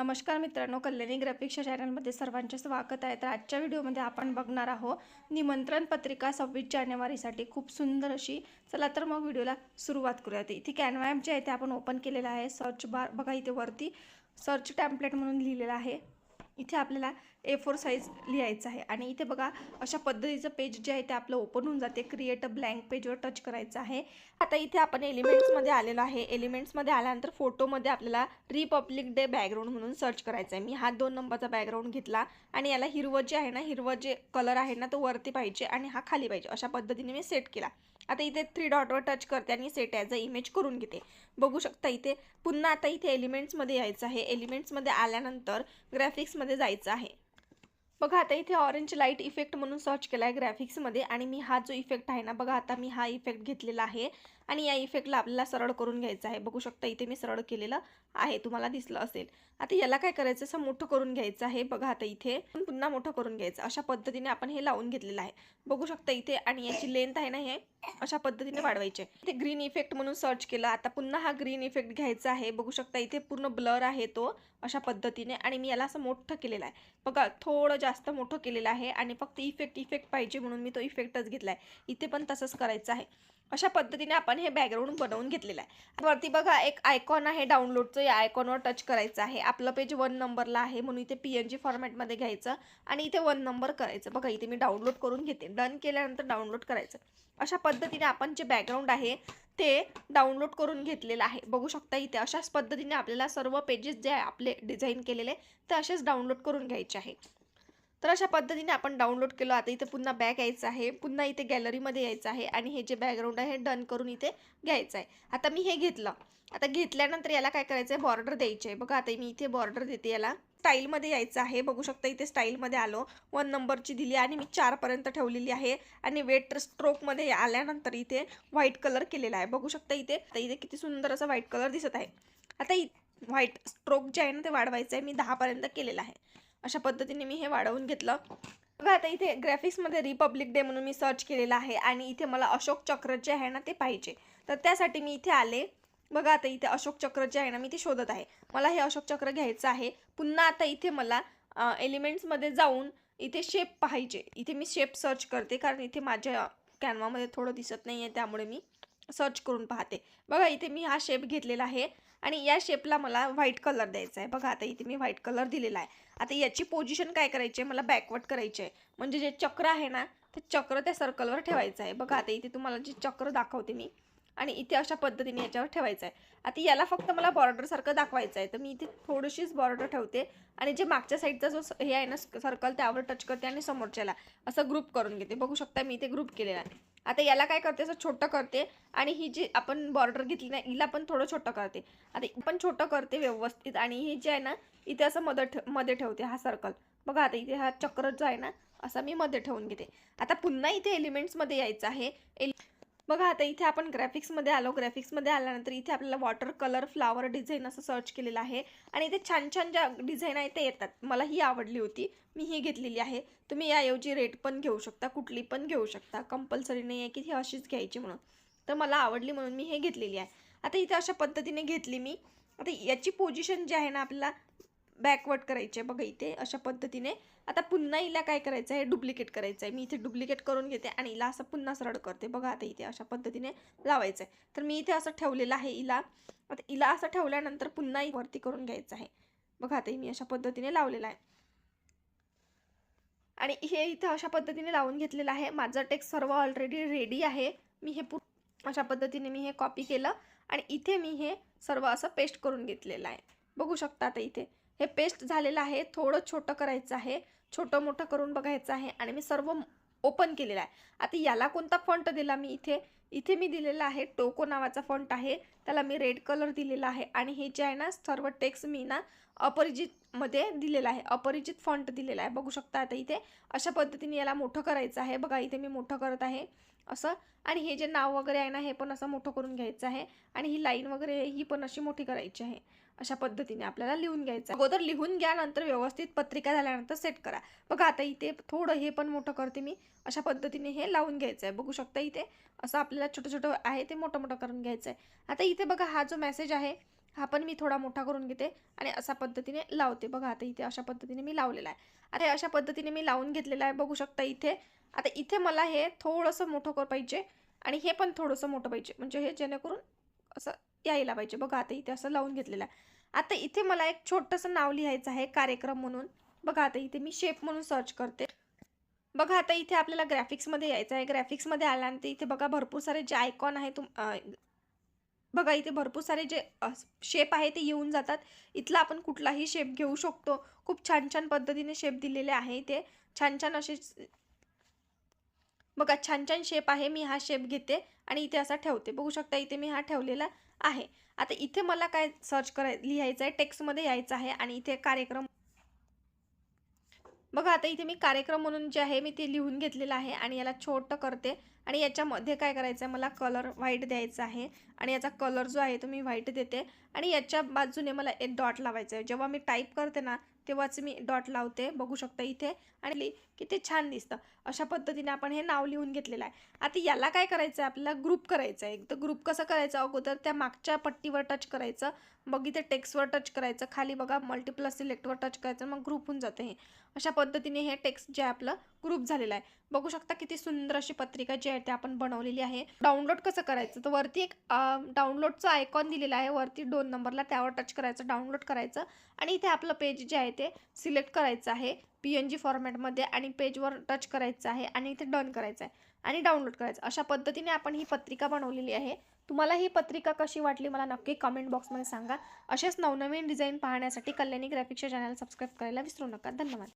नमस्कार मित्रांनो कल्याणी ग्राफिक्सच्या चॅनलमध्ये सर्वांचे स्वागत आहे. तर आजच्या व्हिडिओमध्ये आपण बघणार आहोत निमंत्रण पत्रिका सव्वीस जानेवारीसाठी. खूप सुंदर अशी चला तर मग व्हिडिओला सुरुवात करूयात. इथे कॅनवा ॲप जे आहे ते आपण ओपन केलेलं आहे. सर्च बार बघा इथे वरती सर्च टॅम्पलेट म्हणून लिहिलेलं आहे. इथे आपल्याला ए फोर साईज लिहायचं आहे. आणि इथे बघा अशा पद्धतीचं पेज जे आहे ते आपलं ओपन होऊन जाते. क्रिएट अ ब्लँक पेजवर टच करायचं आहे. आता इथे आपण एलिमेंट्समध्ये आलेलो आहे. एलिमेंट्समध्ये आल्यानंतर फोटोमध्ये आपल्याला रिपब्लिक डे बॅकग्राऊंड म्हणून सर्च करायचं आहे. मी हा दोन नंबरचा बॅकग्राऊंड घेतला आणि याला हिरवं जे आहे ना हिरवं जे कलर आहे ना तो वरती पाहिजे आणि हा खाली पाहिजे. अशा पद्धतीने मी सेट केला. आता इथे थ्री डॉटवर टच करते आणि सेट ॲज अ इमेज करून घेते. बघू शकता इथे पुन्हा आता इथे एलिमेंट्समध्ये यायचं आहे. एलिमेंट्समध्ये आल्यानंतर ग्राफिक्समध्ये जायचं आहे. बघा आता इथे ऑरेंज लाइट इफेक्ट म्हणून सर्च केला आहे ग्राफिक्समध्ये आणि मी हा जो इफेक्ट आहे ना बघा आता मी हा इफेक्ट घेतलेला आहे आणि या इफेक्टला आपल्याला सरळ करून घ्यायचा आहे. बघू शकता इथे मी सरळ केलेलं आहे. तुम्हाला दिसलं असेल. आता याला काय करायचं? असं मोठं करून घ्यायचं आहे. बघा आता इथे. पुन्हा मोठं करून घ्यायचं. अशा पद्धतीने आपण हे लावून घेतलेलं आहे. बघू शकता इथे आणि याची लेंथ आहे ना हे? अशा पद्धतीने वाढवायचे. इथे ग्रीन इफेक्ट म्हणून सर्च केलं. आता पुन्हा हा ग्रीन इफेक्ट घ्यायचा आहे. बघू शकता इथे पूर्ण ब्लर आहे तो. अशा पद्धतीने. आणि मी याला असं मोठं केलेलं आहे. बघा थोडं जास्त मोठं केलेलं आहे. आणि फक्त इफेक्ट इफेक्ट पाहिजे म्हणून मी तो इफेक्टच घेतला आहे इथे पण तसंच करायचं आहे. अशा पद्धतीने आपण हे बॅकग्राऊंड बनवून घेतलेलं आहे. वरती बघा एक आयकॉन आहे डाउनलोडचं या आयकॉनवर टच करायचं आहे. आपलं पेज वन नंबरला आहे. म्हणून इथे पी एन जी फॉर्मॅटमध्ये घ्यायचं आणि इथे वन नंबर करायचं. बघा इथे मी डाउनलोड करून घेते. डन केल्यानंतर डाउनलोड करायचं. अशा पद्धतीने आपण जे बॅकग्राऊंड आहे ते डाउनलोड करून घेतलेलं आहे. बघू शकता इथे अशाच पद्धतीने आपल्याला सर्व पेजेस जे आपले डिझाईन केलेले ते असेच डाउनलोड करून घ्यायचे आहे. तर अशा पद्धतीने आपण डाउनलोड केलं. आता इथे पुन्हा बॅक यायचं आहे. पुन्हा इथे गॅलरीमध्ये यायचं आहे. आणि हे जे बॅकग्राऊंड आहे हे डन करून इथे घ्यायचं आहे. आता मी हे घेतलं. आता घेतल्यानंतर याला काय करायचं आहे बॉर्डर द्यायची आहे बघा आता मी इथे बॉर्डर देते याला. स्टाईलमध्ये यायचं आहे. बघू शकता इथे स्टाईलमध्ये आलो. वन नंबरची दिली आणि मी चारपर्यंत ठेवलेली आहे. आणि वेट स्ट्रोकमध्ये आल्यानंतर इथे व्हाईट कलर केलेला आहे. बघू शकता इथे. आता इथे किती सुंदर असा व्हाईट कलर दिसत आहे. आता इ व्हाईट स्ट्रोक जे आहे ना ते वाढवायचं आहे मी दहापर्यंत केलेलं आहे. अशा पद्धतीने मी हे वाढवून घेतलं. बघा आता इथे ग्राफिक्समध्ये रिपब्लिक डे म्हणून मी सर्च केलेलं आहे आणि इथे मला अशोक चक्र जे आहे ना ते पाहिजे. तर त्यासाठी मी इथे आले. बघा आता इथे अशोक चक्र जे आहे ना मी ते शोधत आहे. मला हे अशोक चक्र घ्यायचं आहे. पुन्हा आता इथे मला एलिमेंट्समध्ये जाऊन इथे शेप पाहिजे. इथे मी शेप सर्च करते कारण इथे माझ्या कॅनवामध्ये थोडं दिसत नाही आहे त्यामुळे मी सर्च करून पाहते. बघा इथे मी हा शेप घेतलेला आहे. आणि या शेपला मला व्हाईट कलर द्यायचा आहे बघा आता इथे मी व्हाईट कलर दिलेला आहे. आता याची पोझिशन काय करायची आहे? मला बॅकवर्ड करायची आहे. म्हणजे जे चक्र आहे ना ते चक्र त्या सर्कलवर ठेवायचं आहे. बघा आता इथे तुम्हाला जे चक्र दाखवते मी आणि इथे अशा पद्धतीने याच्यावर ठेवायचं आहे. आता याला फक्त मला बॉर्डरसारखं दाखवायचं आहे. तर मी इथे थोडीशीच बॉर्डर ठेवते आणि जे मागच्या साईडचा जो हे आहे ना सर्कल त्यावर टच करते आणि समोरच्याला असं ग्रुप करून घेते. बघू शकता मी इथे ग्रुप केलेला आहे. आता याला काय करते असं छोटं करते आणि ही जी आपण बॉर्डर घेतली ना हिला पण थोडं छोटं करते. आता पण छोटं करते व्यवस्थित आणि ही जे आहे ना इथे असं मध्ये ठे मध्ये ठेवते हा सर्कल बघा आता इथे हा चक्र जो आहे ना असा मी मध्ये ठेवून घेते. आता पुन्हा इथे एलिमेंट्समध्ये यायचं आहे. एल बघा आता इथे आपण ग्राफिक्समध्ये आलो. ग्राफिक्समध्ये आल्यानंतर इथे आपल्याला वॉटर कलर फ्लावर डिझाईन असं सर्च केलेलं आहे. आणि इथे छान छान ज्या डिझाईन आहे ते येतात. मला ही आवडली होती. मी ही घेतलेली आहे. तुम्ही याऐवजी रेट पण घेऊ शकता कुठली पण घेऊ शकता. कंपल्सरी नाही आहे की ही अशीच घ्यायची म्हणून. तर मला आवडली म्हणून मी हे घेतलेली आहे. आता इथे अशा पद्धतीने घेतली मी. आता याची पोझिशन जी आहे ना आपल्याला बॅकवर्ड करायचे. आहे बघा इथे अशा पद्धतीने आता पुन्हा हिला काय करायचं आहे? डुप्लिकेट करायचं आहे. मी इथे डुप्लिकेट करून घेते आणि हिला असं पुन्हा सरळ करते. बघा आता इथे अशा पद्धतीने लावायचं आहे. तर मी इथे असं ठेवलेलं आहे हिला. आता हिला असं ठेवल्यानंतर पुन्हा वरती करून घ्यायचं आहे. बघा आता मी अशा पद्धतीने लावलेलं आहे. आणि हे इथे अशा पद्धतीने लावून घेतलेलं आहे. माझं टेक्स्ट सर्व ऑलरेडी रेडी आहे. मी हे पू अशा पद्धतीने मी हे कॉपी केलं आणि इथे मी हे सर्व असं पेस्ट करून घेतलेलं आहे. बघू शकता आता इथे. हे पेस्ट झालेलं आहे. थोडं छोटं करायचं आहे. छोटं मोठं करून बघायचं आहे आणि मी सर्व ओपन केलेलं आहे. आता याला कोणता फंट दिला मी इथे? इथे मी दिलेला आहे टोको नावाचा फंट आहे. त्याला मी रेड कलर दिलेला आहे आणि हे जे आहे ना सर्व टेक्स्ट मी ना अपरिजितमध्ये दिलेला आहे. अपरिजित फंट दिलेला आहे. बघू शकता आता इथे अशा पद्धतीने याला मोठं करायचं आहे. बघा इथे मी मोठं करत आहे. असं. आणि हे जे नाव वगैरे आहे ना हे पण असं मोठं करून घ्यायचं आहे. आणि ही लाईन वगैरे ही पण अशी मोठी करायची आहे. अशा पद्धतीने आपल्याला लिहून घ्यायचं अगोदर लिहून घ्या नंतर व्यवस्थित पत्रिका झाल्यानंतर सेट करा. बघा आता इथे थोडं हे पण मोठं करते मी. अशा पद्धतीने हे लावून घ्यायचं आहे. बघू शकता इथे असं आपल्याला छोटं छोटं आहे ते मोठं मोठं करून घ्यायचं आहे. आता इथे बघा हा जो मेसेज आहे हा पण मी थोडा मोठा करून घेते आणि अशा पद्धतीने लावते. बघा आता इथे अशा पद्धतीने मी लावलेला आहे. आता अशा पद्धतीने मी लावून घेतलेला आहे. बघू शकता इथे आता इथे मला हे थोडंसं मोठं कर पाहिजे आणि हे पण थोडंसं मोठं पाहिजे. म्हणजे हे जेणेकरून असं यायला पाहिजे. बघा आता इथे असं लावून घेतलेलं आहे. आता इथे मला एक छोटंसं नाव लिहायचं आहे कार्यक्रम म्हणून. बघा आता इथे मी शेप म्हणून सर्च करते. बघा आता इथे आपल्याला ग्राफिक्समध्ये यायचं आहे. ग्राफिक्समध्ये आल्यानंतर इथे बघा भरपूर सारे जे आयकॉन आहे तुम बघा इथे भरपूर सारे जे शेप आहे ते येऊन जातात. इथला आपण कुठलाही शेप घेऊ शकतो. खूप छान छान पद्धतीने शेप दिलेले आहे इथे छान छान असे बघा छान छान शेप आहे मी हा शेप घेते आणि इथे असा ठेवते. बघू शकता इथे मी हा ठेवलेला आहे. आता इथे मला काय सर्च कराय लिहायचं आहे टेक्स्टमध्ये यायचं आहे आणि इथे कार्यक्रम बघा आता इथे मी कार्यक्रम म्हणून जे आहे मी ते लिहून घेतलेलं आहे आणि याला छोटं करते आणि याच्यामध्ये काय करायचं आहे मला कलर व्हाईट द्यायचा आहे आणि याचा कलर जो आहे तो मी व्हाईट देते आणि याच्या बाजूने मला एक डॉट लावायचा आहे. जेव्हा मी टाईप करते ना तेव्हाच मी डॉट लावते. बघू शकता इथे. आणि किती छान दिसतं. अशा पद्धतीने आपण हे नाव लिहून घेतलेलं आहे. आता याला काय करायचं आहे आपल्याला ग्रुप करायचं आहे तर ग्रुप कसं करायचं? अगोदर त्या मागच्या पट्टीवर टच करायचं. मग इथे टेक्स्टवर टच करायचं. खाली बघा मल्टिप्लस सिलेक्टवर टच करायचं. मग ग्रुप होऊन जातं हे. अशा पद्धतीने हे टेक्स्ट जे आहे आपलं ग्रुप झालेलं आहे. बघू शकता किती सुंदर अशी पत्रिका जी आहे ते आपण बनवलेली आहे. डाउनलोड कसं करायचं? तर वरती एक डाउनलोडचं आयकॉन दिलेलं आहे. वरती दोन नंबरला त्यावर टच करायचं डाउनलोड करायचं. आणि इथे आपलं पेज जे आहे आहे ते सिलेक्ट करायचं आहे पी एन जी फॉर्मॅटमध्ये आणि पेजवर टच करायचं आहे आणि इथे डन करायचं आहे आणि डाउनलोड करायचं अशा पद्धतीने आपण ही पत्रिका बनवलेली आहे. तुम्हाला ही पत्रिका कशी वाटली मला नक्की कमेंट बॉक्समध्ये सांगा. असेच नवनवीन डिझाईन पाहण्यासाठी कल्याणी ग्राफिक्सच्या चॅनल सबस्क्राईब करायला विसरू नका. धन्यवाद.